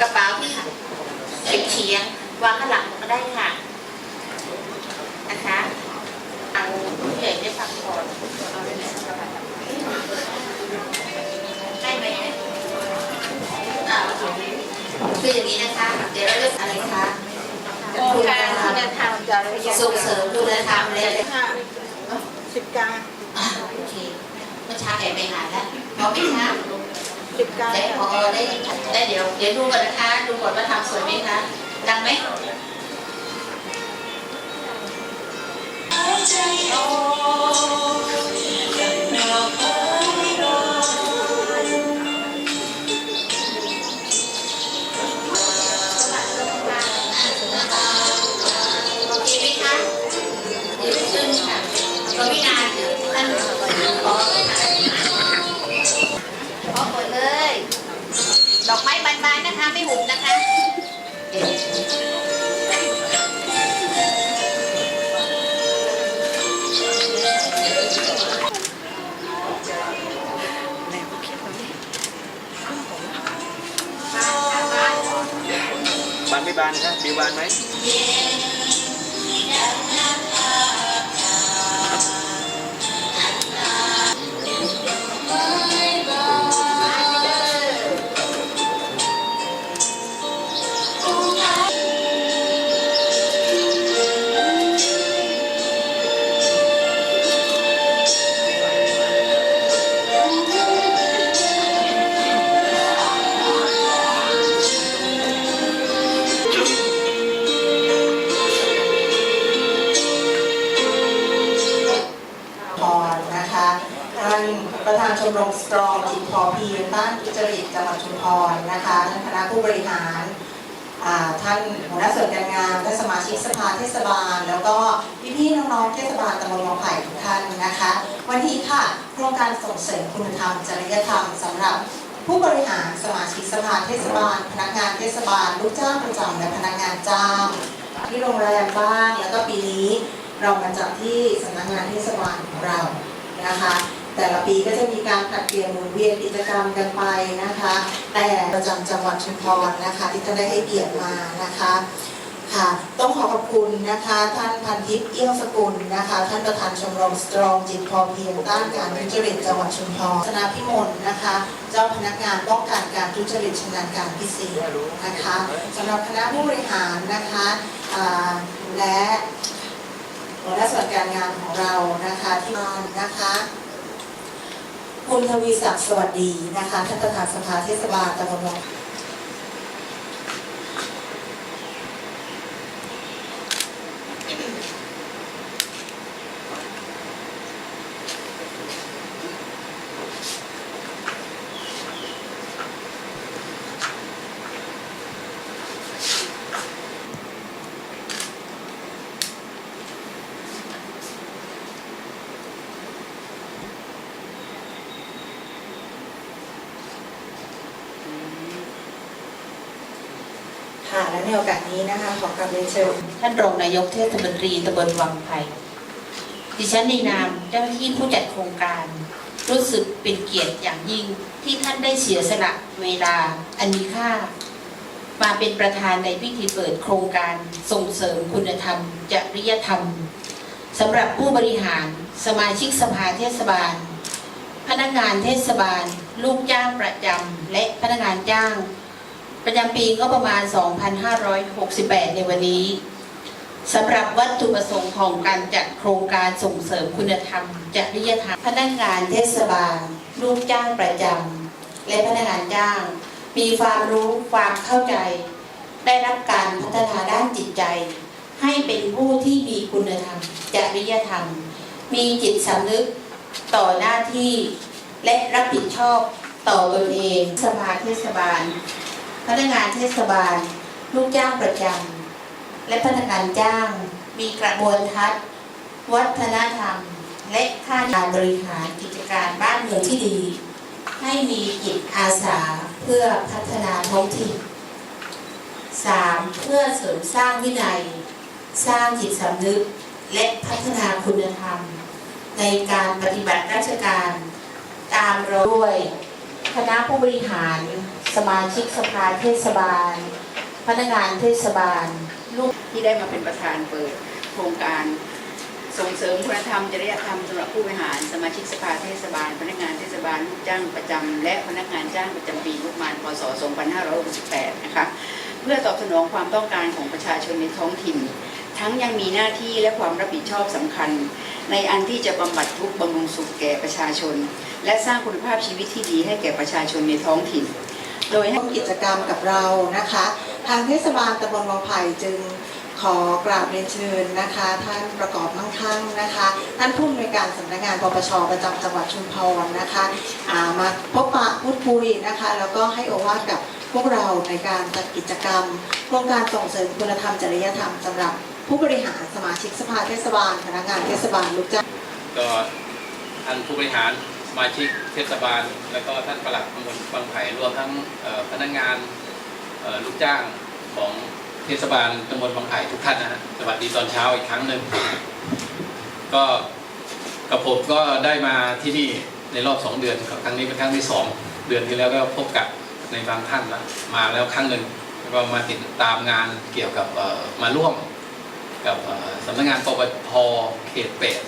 กระเป๋าที่ติดเฉียงวางข้างหลังก็ได้ค่ะ นะคะทางผู้ใหญ่ได้พักผ่อนได้ไหมอ่าคืออย่างนี้นะคะ เดี๋ยวเราเลือกอะไรคะโครงการคุณธรรมจริยธรรมส่งเสริมคุณธรรมและห้าสิบการอ่าโอเคเมื่อเช้าแอบไปหาแล้วพอไหมคะ สิบการได้พอได้ได้เดี๋ยวเดี๋ยวดูก่อนนะคะ ดูก่อนว่าทำสวยไหมคะดังไหมโอ ดอกไม้บานๆนะคะ ไม่หุบนะคะบานไม่บานครับบิวบานไหมานชมรมสตรองจิตพอเพียงต้านทุจริตจังหวัดชุมพรนะคะท่านคณะผู้บริหารท่านหัวหน้าส่วนการงานท่านสมาชิกสภาเทศบาล แล้วก็พี่ๆน้องๆเทศบาลตำบลมอไผ่ทุกท่านนะคะ วันนี้ค่ะโครงการส่งเสริมคุณธรรมจริยธรรมสำหรับผู้บริหารสมาชิกสภาเทศบาล พนักงานเทศบาล ลูกจ้างประจำและพนักงานจ้างที่โรงแรมบ้างแล้วก็ปีนี้เรามาจัดที่สำนักงานเทศบาลของเรานะคะ แต่ละปีก็จะมีการผลัดเปลี่ยนหมุนเวียนกิจกรรมกันไปนะคะ แต่ประจำจังหวัดชุมพรนะคะ ที่ท่านได้ให้เกียรติมานะคะค่ะต้องขอขอบคุณนะคะ ท่านพันทิพย์เอี้ยวสกุลนะคะ ท่านประธานชมรมสตรองจิตพอเพียงต้านการทุจริตจังหวัดชุมพรธนาพิมลนะคะ เจ้าพนักงานป้องกันการทุจริตชำนาญการพิเศษนะคะสำหรับคณะผู้บริหารนะคะอ่าและหัวหน้าส่วนการงานของเรานะคะที่มานะคะ คุณทวีศักดิ์สวัสดีนะคะท่านประธานสภาเทศบาลตำบล ค่ะและในโอกาสนี้นะคะขอกราบเรียนเชิญท่านรองนายกเทศมนตรีตำบลวังไผ่ดิฉันในนามเจ้าหน้าที่ผู้จัดโครงการ รู้สึกเป็นเกียรติอย่างยิ่งที่ท่านได้เสียสละเวลาอันมีค่า มาเป็นประธานในพิธีเปิดโครงการส่งเสริมคุณธรรม จริยธรรมสำหรับผู้บริหาร สมาชิกสภาเทศบาล พนักงานเทศบาล ลูกจ้างประจำและพนักงานจ้าง ประจำปีก็ประมาณ 2,568 ในวันนี้สำหรับวัตถุประสงค์ของการจัดโครงการส่งเสริมคุณธรรมจริยธรรม พนักงานเทศบาล ลูกจ้างประจำและพนักงานจ้าง มีความรู้ความเข้าใจ ได้รับการพัฒนาด้านจิตใจ ให้เป็นผู้ที่มีคุณธรรมจริยธรรม มีจิตสำนึกต่อหน้าที่และรับผิดชอบต่อตนเองสภาเทศบาล พนักงานเทศบาล ลูกจ้างประจำและพนักงานจ้าง มีกระบวนทัศน์ วัฒนธรรม และค่าการบริหารกิจการบ้านเมืองที่ดี ให้มีจิตอาสาเพื่อพัฒนาท้องถิ่น 3. เพื่อเสริมสร้างวินัย สร้างจิตสำนึก และพัฒนาคุณธรรม ในการปฏิบัติราชการ ตามราด้วยคณะผู้บริหาร สมาชิกสภาเทศบาล พนักงานเทศบาลลูกที่ได้มาเป็นประธานเปิดโครงการส่งเสริมคุณธรรมจริยธรรมสำหรับผู้บริหารสมาชิกสภาเทศบาล พนักงานเทศบาลลูกจ้างประจำและพนักงานจ้างประจำปีงบประมาณพศ 2568 นะคะเพื่อตอบสนองความต้องการของประชาชนในท้องถิ่น ทั้งยังมีหน้าที่และความรับผิดชอบสำคัญ ในอันที่จะบำบัดทุกข์บำรุงสุขแก่ประชาชน และสร้างคุณภาพชีวิตที่ดีให้แก่ประชาชนในท้องถิ่น โดยให้ร่วมกิจกรรมกับเรานะคะ ทางเทศบาลตำบลวังไผ่จึงขอกราบเรียนเชิญนะคะ ท่านประกอบมั่งคั่งนะคะท่านผู้อำนวยการสำนักงานปปชประจำจังหวัดชุมพรนะคะามาพบปะพูดคุยนะคะ แล้วก็ให้โอวาทกับพวกเราในการจัดกิจกรรม โครงการส่งเสริมคุณธรรมจริยธรรมสำหรับผู้บริหารสมาชิกสภาเทศบาลพนักงานเทศบาลลูกจ้างก็ท่านผู้บริหาร มาชิกเทศบาล แล้วก็ท่านประหลัดตำบลบางไผ่รวมทั้งพนักงานลูกจ้างของเทศบาลตำบลบางไผ่ทุกท่านนะฮะสวัสดีตอนเช้าอีกครั้งหนึ่งก็กับผมก็ได้มาที่นี่ในรอบสองเดือนครับครั้งนี้เป็นครั้งที่สองเดือนที่แล้วก็พบกับในบางท่านละมาแล้วครั้งหนึ่งแล้วก็มาติดตามงานเกี่ยวกับมาร่วมกับสำนักงานปปพเขตเป็ด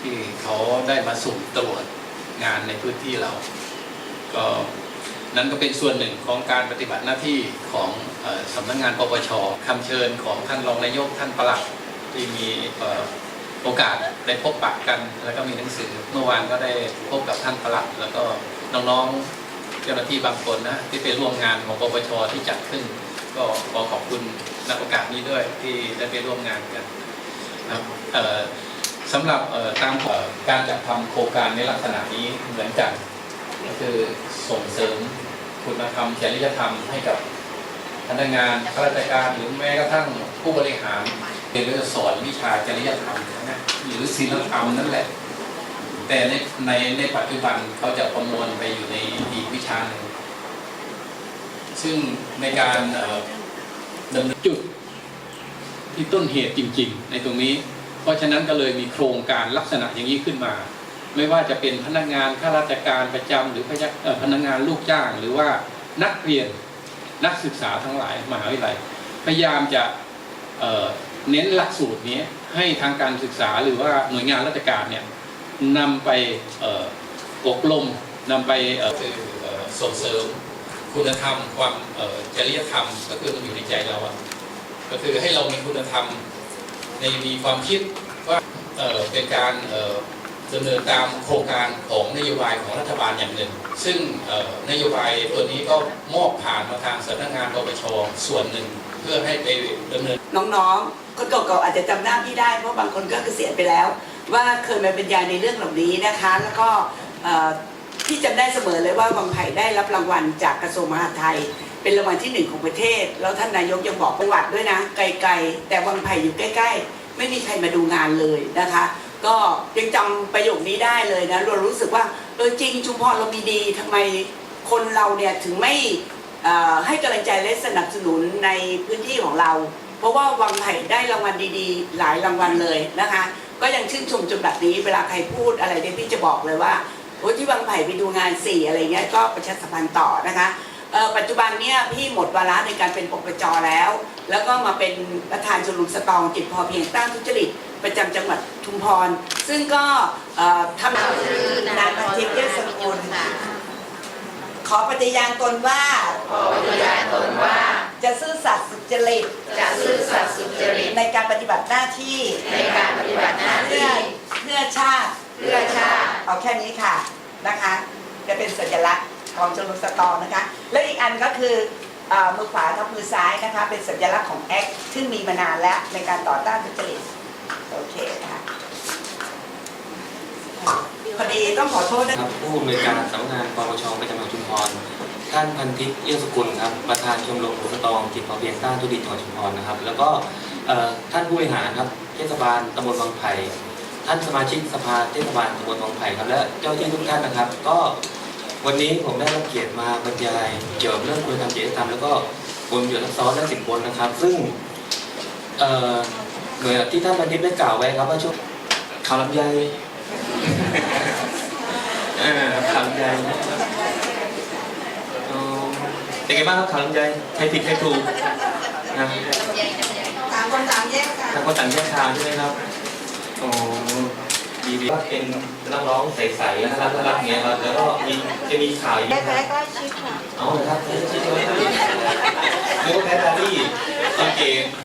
ที่เขาได้มาสุ่มตรวจ งานในพื้นที่เรา ก็นั้นก็เป็นส่วนหนึ่งของการปฏิบัติหน้าที่ของอสำนักงานปปชคำเชิญของท่านรองนายกท่านประหลัดที่มีโอกาสได้พบปะกัน แล้วก็มีหนังสือเมื่อวานก็ได้พบกับท่านประหลัด แล้วก็น้องๆเจ้าหน้าที่บางคนนะที่ไปร่วมงานของปปชที่จัดขึ้น ก็ขอขอบคุณณโอกาสนี้ด้วยที่ได้ไปร่วมงานกันครับเอ่อ สำหรับตามการจัดทำโครงการในลักษณะนี้เหมือนกันก็คือส่งเสริมคุณธรรมจริยธรรมให้กับพนักงานข้าราชการหรือแม้กระทั่งผู้บริหารเรียนสอนวิชาจริยธรรมนะหรือศีลธรรมนั่นแหละ แต่ในในในปัจจุบันเขาจะประมวลไปอยู่ในอีกวิชาหนึ่งซึ่งในการดำเนินจุดที่ต้นเหตุจริง ๆ ในตรงนี้ เพราะฉะนั้นก็เลยมีโครงการลักษณะอย่างนี้ขึ้นมา ไม่ว่าจะเป็นพนักงานข้าราชการประจำหรือพนักงานลูกจ้าง หรือว่านักเรียนนักศึกษาทั้งหลายมหาวิทยาลัย พยายามจะเเน้นหลักสูตรนี้ให้ทางการศึกษาหรือว่าหน่วยงานราชการเนี่ยนำไปเอ่ออบรมนำไปส่งเสริมคุณธรรม ความจริยธรรมก็คือมันอยู่ในใจเราอะก็คือให้เรามีคุณธรรม ในมีความคิดว่าเเป็นการเอ่อดำเนินตามโครงการของนโยบายของรัฐบาลอย่างหนึ่ง ซึ่งนโยบายตัวนี้ก็มอบผ่านมาทางสำนักงานปปชส่วนหนึ่ง เพื่อให้ไปดำเนิน น้องๆ คนเก่าๆอาจจะจำหน้าพี่ได้ เพราะบางคนก็เกษียณไปแล้ว ว่าเคยมาบรรยายในเรื่องเหล่านี้นะคะ แล้วก็พี่จำได้เสมอเลยว่าวังไผ่ได้รับรางวัลจากกระทรวงมหาดไทย เป็นรางวัลที่หนึ่งของประเทศ แล้วท่านนายกยังบอกประวัติด้วยนะ ไกลๆ แต่วังไผ่อยู่ใกล้ ๆ ไม่มีใครมาดูงานเลยนะคะ ก็ยังจำประโยคนี้ได้เลยนะเรารู้สึกว่าเออจริงชุมพรเรามีดีทำไมคนเราเนี่ยถึงไม่ให้กำลังใจและสนับสนุนในพื้นที่ของเรา เพราะว่าวังไผ่ได้รางวัลดีๆ หลายรางวัลเลยนะคะ ก็ยังชื่นชมจนแบบนี้เวลาใครพูดอะไรเนี่ยพี่จะบอกเลยว่าโอ้ที่วังไผ่ไปดูงานสี่อะไรเงี้ยก็ประชาสัมพันธ์ต่อนะคะ ปัจจุบันเนี่ยพี่หมดวาระในการเป็นปกจแล้ว แล้วก็มาเป็นประธานชมรมสตรองจิตพอเพียงต้านทุจริตประจำจังหวัดชุมพร ซึ่งก็เอ่อทำนานมาเทียบเยสกุลขอปฏิญาณตนว่า จะซื่อสัตย์สุจริต จะซื่อสัตย์สุจริต ในการปฏิบัติหน้าที่ ในการปฏิบัติหน้าเพื่ที่อเพื่อชาติ เพื่อชาติ เอาแค่นี้ค่ะนะคะ จะเป็นสัญลักษณ์ของชมรมสตอนะคะ และอีกอันก็คือมือขวาทับมือซ้ายนะคะ เป็นสัญลักษณ์ของแอคซึ่งมีมานานแล้วในการต่อต้านทุจริตโอเคค่ะพอดีต้องขอโทษด้วยครับผู้อำนวยการสำนักงานปปชประจำจังหวัดชุมพรท่านพันทิพย์เอี้ยวสกุลครับประธานชมรมหัวสตองจิตพอเพียงต้านทุจริตจังหวัดชุมพรนะครับ แล้วก็ท่านผู้บริหารครับเทศบาลตำบลบางไผ่ท่านสมาชิกสภาเทศบาลตำบลบางไผ่ครับและเจ้าหน้าที่ทุกท่านนะครับ ก็ วันนี้ผมได้รับเกียรติมาบรรยายเกี่ยวกับเรื่องคุณธรรมจริยธรรมแล้วก็บนอยู่ทับซ้อนและสินบนนะครับ ซึ่งเอ่อเหมือนที่ท่านพันทิพย์ได้กล่าวไว้ครับว่าช่วงข่าวลำไยเออข่าวลำไยนะครับเอ่อเเป็นไงบ้างครับข่าวลำไยใครผิดใครถูกนะต่างคนต่างแยกกันทางคนต่างแยกทางใช่ไหมครับโอ้ ดีๆเป็นนักร้องใสๆนะครับน่ารักๆเงี้ยครับแล้วก็มีจะมีข่าวอีกแพ้แพ้ก็ชิดค่ะ เอาเลยครับชิดี๋ยวแพ้ตาลี่ตอนเกม